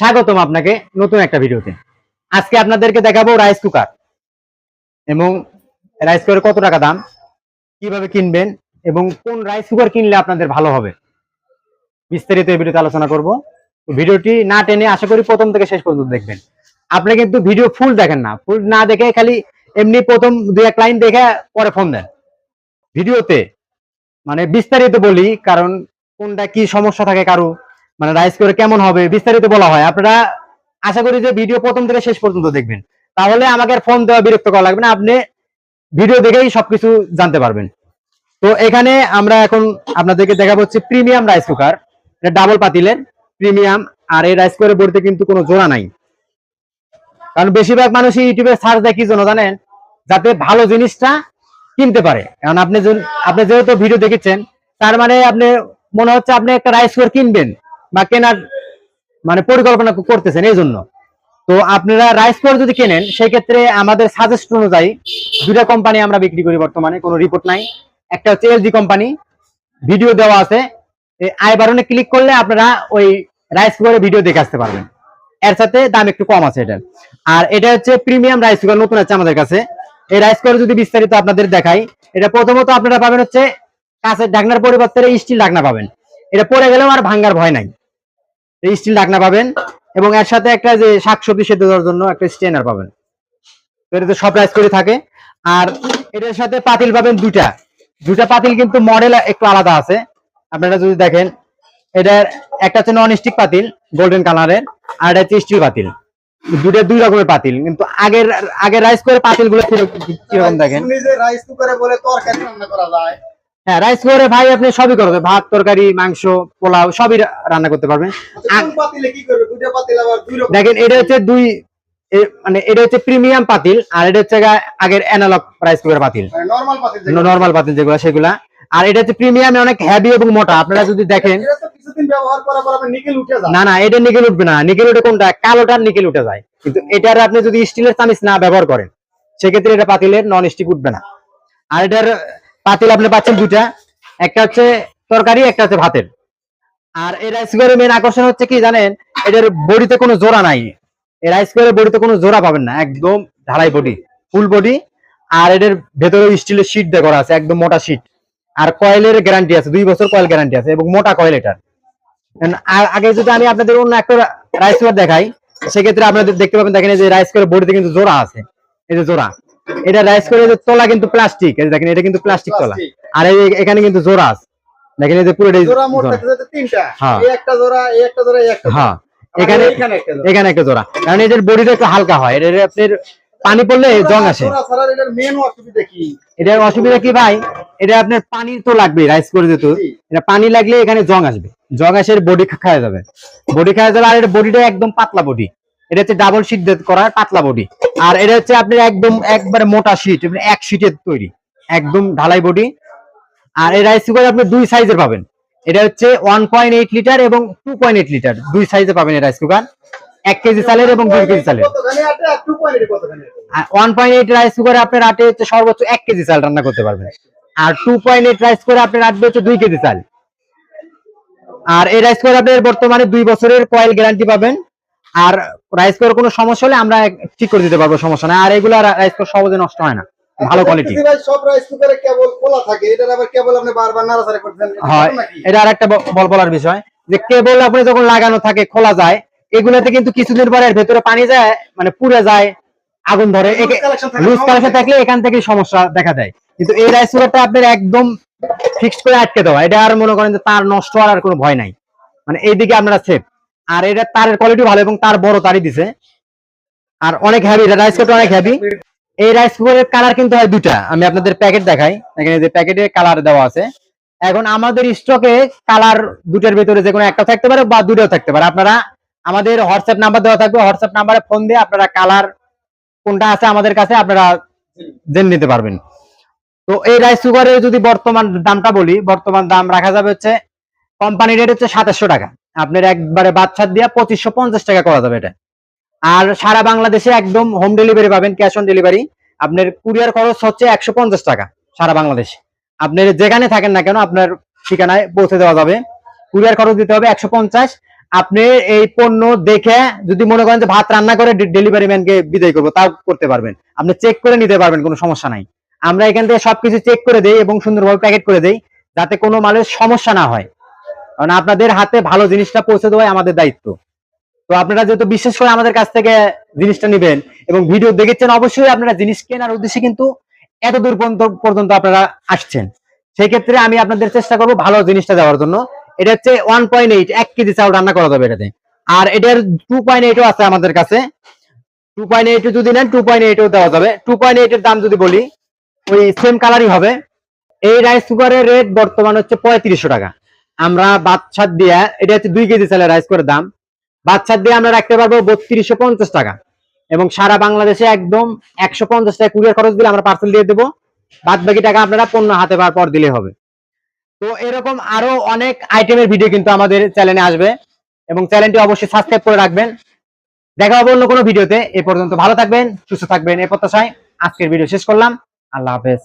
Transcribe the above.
স্বাগতম আপনাকে নতুন একটা ভিডিওতে। আজকে আপনাদেরকে দেখাবো রাইস কুকার এবং রাইস কুকার কত টাকা দাম, কীভাবে কিনবেন, এবং কোন রাইস কুকার কিনলে আপনাদের ভালো হবে। বিস্তারিত এই ভিডিওতে আলোচনা করব। ভিডিওটি না টেনে আশা করি প্রথম থেকে শেষ পর্যন্ত দেখবেন। আপনি কিন্তু ভিডিও ফুল দেখেন না। ফুল না দেখে খালি এমনি প্রথম দুই এক লাইন দেখে পরে ফোন দেন। ভিডিওতে মানে বিস্তারিত বলি, কারণ কোনটা কি সমস্যা থাকে কারও মানে রাইস করে কেমন হবে বিস্তারিত বলা হয়। আপনারা আশা করি যে ভিডিও প্রথম থেকে শেষ পর্যন্ত দেখবেন। তাহলে আমাকে ফোন দেওয়া বিরক্ত করা লাগবে না, আপনি ভিডিও দেখেই সবকিছু জানতে পারবেন। তো এখানে আমরা এখন আপনাদেরকে দেখাবো হচ্ছে প্রিমিয়াম রাইস কুকার ডাবল পাতিলের প্রিমিয়াম আর এই রাইস কুকারের বডিতে কিন্তু কোনো জোড়া নাই। কারণ বেশিরভাগ মানুষই ইউটিউবে সার্চ দেয় কি জন্য জানেন? যাতে ভালো জিনিসটা কিনতে পারে। কারণ আপনি আপনি যেহেতু ভিডিও দেখেছেন, তার মানে আপনি মনে হচ্ছে আপনি একটা রাইস কুকার কিনবেন। বা কেনার মানে পরিকল্পনা করতেছেন এই জন্য। তো আপনারা রাইস কুকার যদি কেনেন সেই ক্ষেত্রে আমাদের সাজেস্ট অনুযায়ী দুটা কোম্পানি আমরা বিক্রি করি বর্তমানে, কোনো রিপোর্ট নাই। একটা হচ্ছে এলজি কোম্পানি ভিডিও দেওয়া আছে। আই বাটনে ক্লিক করলে আপনারা ওই রাইস কুকারের ভিডিও দেখে আসতে পারবেন। এর সাথে দাম একটু কম আছে এটার। আর এটা হচ্ছে প্রিমিয়াম রাইস কুকার নতুন আছে আমাদের কাছে। এই রাইস কুকার যদি বিস্তারিত আপনাদের দেখাই, এটা প্রথমত আপনারা পাবেন হচ্ছে কাঁচের ঢাকনার পরিবর্তে স্টিল ঢাকনা পাবেন। এটা পরে গেলেও আর ভাঙ্গার ভয় নাই। স্টিল ঢাকনা পাবেন এবং এর সাথে একটা যে শাকসবজি সেদ্ধ দেওয়ার জন্য একটা স্টেনার পাবেন। এটাতে সব রাইস করে থাকে। আর এটার সাথে পাতিল পাবেন দুটা দুটা পাতিল কিন্তু মডেল একটু আলাদা আছে। আপনারা যদি দেখেন, এটার একটা হচ্ছে নন স্টিক পাতিল গোল্ডেন কালারের আর এটা হচ্ছে স্টিল পাতিল। দুটা দুই রকমের পাতিল। কিন্তু আগের আগের রাইস করে পাতিলগুলো কীরকম দেখেন? রাইস কুকারে বলে তরকারি রান্না করা যায়। হ্যাঁ রাইস ভাই আপনি সবই ভাত তরকারি মাংস পোলাও সবই রান্না করতে পারবেন। আচ্ছা, দেখেন এটা হচ্ছে দুই মানে এটা হচ্ছে প্রিমিয়াম পাতিল আর এটা হচ্ছে আগের অ্যানালগ রাইস কুকার পাতিল। নরমাল পাতিল যেগুলো। নর্মাল পাতিল যেগুলো সেগুলা। আর এটা হচ্ছে প্রিমিয়াম অনেক হেভি এবং মোটা আপনারা যদি দেখেন। না না এটা নিকেল উঠবে না। নিকেল উঠে কোনটা? কালোটার নিকেল উঠে যায়। কিন্তু এটার আপনি যদি স্টিলের চামিচ না ব্যবহার করেন সেক্ষেত্রে এটা পাতিলের নন স্টিক উঠবে না। আর এটার পাতিল আপনি পাচ্ছেন দুটা একটা হচ্ছে তরকারি, একটা হচ্ছে ভাতের। আর এই রাইস কুকারের মেন আকর্ষণ হচ্ছে কি জানেন, এটার বডিতে কোনো জোড়া নাই। এই রাইস কুকারের বডিতে কোনো জোড়া পাবেন না, একদম ঢালাই বডি, ফুল বডি। আর এটার ভেতরে স্টিলের শীট দিয়ে করা আছে, একদম মোটা শীট আর কয়েলের গ্যারান্টি আছে, দুই বছর কয়েল গ্যারান্টি আছে, এবং মোটা কয়েল এটার। আগে যদি আমি আপনাদের অন্য একটা রাইস কুকার দেখাই, সেক্ষেত্রে আপনাদের দেখতে পাবেন, দেখেন এই যে রাইস কুকার বডিতে কিন্তু জোড়া আছে, এই যে জোড়া। এটা রাইস কুকারের যে তলা কিন্তু প্লাস্টিক এই দেখেন এটা কিন্তু প্লাস্টিক তলা। আর এই এখানে কিন্তু জোড়া আছে। দেখেন এই যে পুরোটাই জোড়া মোট। থাকতে তিনটা। হ্যাঁ। এই একটা জোড়া এই একটা জোড়া এই একটা হ্যাঁ। এখানে একটা জোড়া। এখানে একটা জোড়া। কারণ এটার বডিটা একটু হালকা হয়। এটা আপনার পানি পড়লে জং আসে। এটার অসুবিধা কি? ভাই? এটা আপনার পানি তো লাগবে রাইস করে দিত এটা পানি লাগলে এখানে জং আসবে। জং আসে বডি খাওয়া যাবে। বডি খাওয়া যাবে আর এটা বডিটা একদম পাতলা বডি এটা হচ্ছে ডাবল শীট করা পাতলা বডি আর এটা হচ্ছে আপনার একদম একবারে মোটা শীট এক শীটের তৈরি। একদম ঢালাই বডি আর এই রাইস কুকার আপনি দুই সাইজের পাবেন। এটা হচ্ছে ওয়ান পয়েন্ট এইট লিটার এবং টু পয়েন্ট এইট লিটার দুই সাইজে পাবেন এই রাইস কুকার এক কেজি চালের এবং দুই কেজি চালের। কতখানি আটে আর 2.8 কতখানি আটে? ওয়ান পয়েন্ট এইট রাইস কুকারে আপনার আটে হচ্ছে সর্বোচ্চ এক কেজি চাল রান্না করতে পারবেন। আর টু পয়েন্ট এইট রাইস করে আপনার আটবে হচ্ছে দুই কেজি চাল। আর এই রাইস কুকার আপনার বর্তমানে দুই বছরের কয়েল গ্যারান্টি পাবেন। আর রাইস কুকার কোনো সমস্যা হলে আমরা ঠিক করে দিতে পারব সমস্যা নাই। আর এগুলো রাইস কুকার সহজে নষ্ট হয় না। ভালো কোয়ালিটি ভাই সব রাইস কুকারে কেবল খোলা থাকে। এটার আবার কেবল আপনি বারবার নাড়াচাড়া করতেছেন এটা হয়। এটা আর একটা বল বলার বিষয়। যে কেবল আপনি যখন লাগানো থাকে খোলা যায় এগুলোতে কিন্তু কিছুদিন পরে এর ভেতরে পানি যায় মানে পুড়ে যায় আগুন ধরে। লুজ থাকে। থাকলে এখান থেকে সমস্যা দেখা যায় কিন্তু এই রাইস কুকারটা আপনার একদম ফিক্সড করে আটকে দেওয়া। এটা আর মনে করেন যে তার নষ্ট হওয়ার আর কোনো ভয় নাই। মানে এইদিকে আপনারা সেফ আর এটা তারের কোয়ালিটি ভালো এবং তার বড় তারই দিছে। আর অনেক হ্যাভি রাইস কুকারটা অনেক হ্যাভি এই রাইস কুকারের কালার কিন্তু হয় দুটা আমি আপনাদের প্যাকেট দেখাই। এখানে যে প্যাকেটে কালার দেওয়া আছে। এখন আমাদের স্টকে কালার দুটার ভিতরে যে কোনো একটা থাকতে পারে বা দুটোও থাকতে পারে। আপনারা আমাদের হোয়াটসঅ্যাপ নাম্বার দেওয়া থাকবে। হোয়াটসঅ্যাপ নাম্বারে ফোন দিয়ে আপনারা কালার কোনটা আছে আমাদের কাছে আপনারা জেনে নিতে পারবেন। তো এই রাইস কুকারের যদি বর্তমান দামটা বলি, বর্তমান দাম রাখা যাবে হচ্ছে কোম্পানি রেট হচ্ছে সাতাশশো টাকা। আপনার একবারে বাচ্চা দিয়ে পঁচিশশো পঞ্চাশ টাকা করা যাবে এটা। আর সারা বাংলাদেশে একদম হোম ডেলিভারি পাবেন ক্যাশ অন ডেলিভারি আপনার কুরিয়ার খরচ হচ্ছে একশো পঞ্চাশ টাকা সারা বাংলাদেশে। আপনার যেখানে থাকেন না কেন আপনার ঠিকানায় পৌঁছে দেওয়া যাবে। কুরিয়ার খরচ দিতে হবে একশো পঞ্চাশ। আপনি এই পণ্য দেখে যদি মনে করেন যে ভাত রান্না করে ডেলিভারি ম্যানকে বিদায় করব, তাও করতে পারবেন। আপনি চেক করে নিতে পারবেন, কোনো সমস্যা নাই। আমরা এখান থেকে সবকিছু চেক করে দেই এবং সুন্দরভাবে প্যাকেট করে দেই, যাতে কোনো মালের সমস্যা না হয়। কারণ আপনাদের হাতে ভালো জিনিসটা পৌঁছে দেওয়াই আমাদের দায়িত্ব। তো আপনারা যেহেতু বিশেষ করে আমাদের কাছ থেকে জিনিসটা নেবেন এবং ভিডিও দেখেছেন, অবশ্যই আপনারা জিনিস কেনার উদ্দেশ্যে কিন্তু এত দূর পর্যন্ত পর্যন্ত আপনারা আসছেন। সেই ক্ষেত্রে আমি আপনাদের চেষ্টা করব ভালো জিনিসটা দেওয়ার জন্য। এটা হচ্ছে ওয়ান পয়েন্ট এইট এক কেজি চাউল রান্না করা যাবে এটাতে। আর এটার টু পয়েন্ট এইটও আছে আমাদের কাছে। টু পয়েন্ট এইট যদি নেন টু পয়েন্ট এইটও দেওয়া যাবে। টু পয়েন্ট এইটের দাম যদি বলি, ওই সেম কালারই হবে। এই রাইস কুকারের রেট বর্তমান হচ্ছে পঁয়ত্রিশশো টাকা। আমরা বাচ্চার দিয়ে, এটা হচ্ছে দুই কেজি চালের রাইস কুকারের দাম। বাচ্চার দিয়ে আমরা রাখতে পারব বত্রিশশো পঞ্চাশ টাকা। এবং সারা বাংলাদেশে একদম একশো পঞ্চাশ টাকা কুরিয়ার খরচ দিলে আমরা পার্সেল দিয়ে দেবো। বাদ বাকি টাকা আপনারা পণ্য হাতে পাওয়ার পর দিলে হবে। তো এরকম আরও অনেক আইটেমের ভিডিও কিন্তু আমাদের চ্যানেলে আসবে। এবং চ্যানেলটি অবশ্যই সাবস্ক্রাইব করে রাখবেন। দেখা হবে অন্য কোনো ভিডিওতে এ পর্যন্ত ভালো থাকবেন, সুস্থ থাকবেন। এ প্রত্যাশায় আজকের ভিডিও শেষ করলাম। আল্লাহ হাফেজ।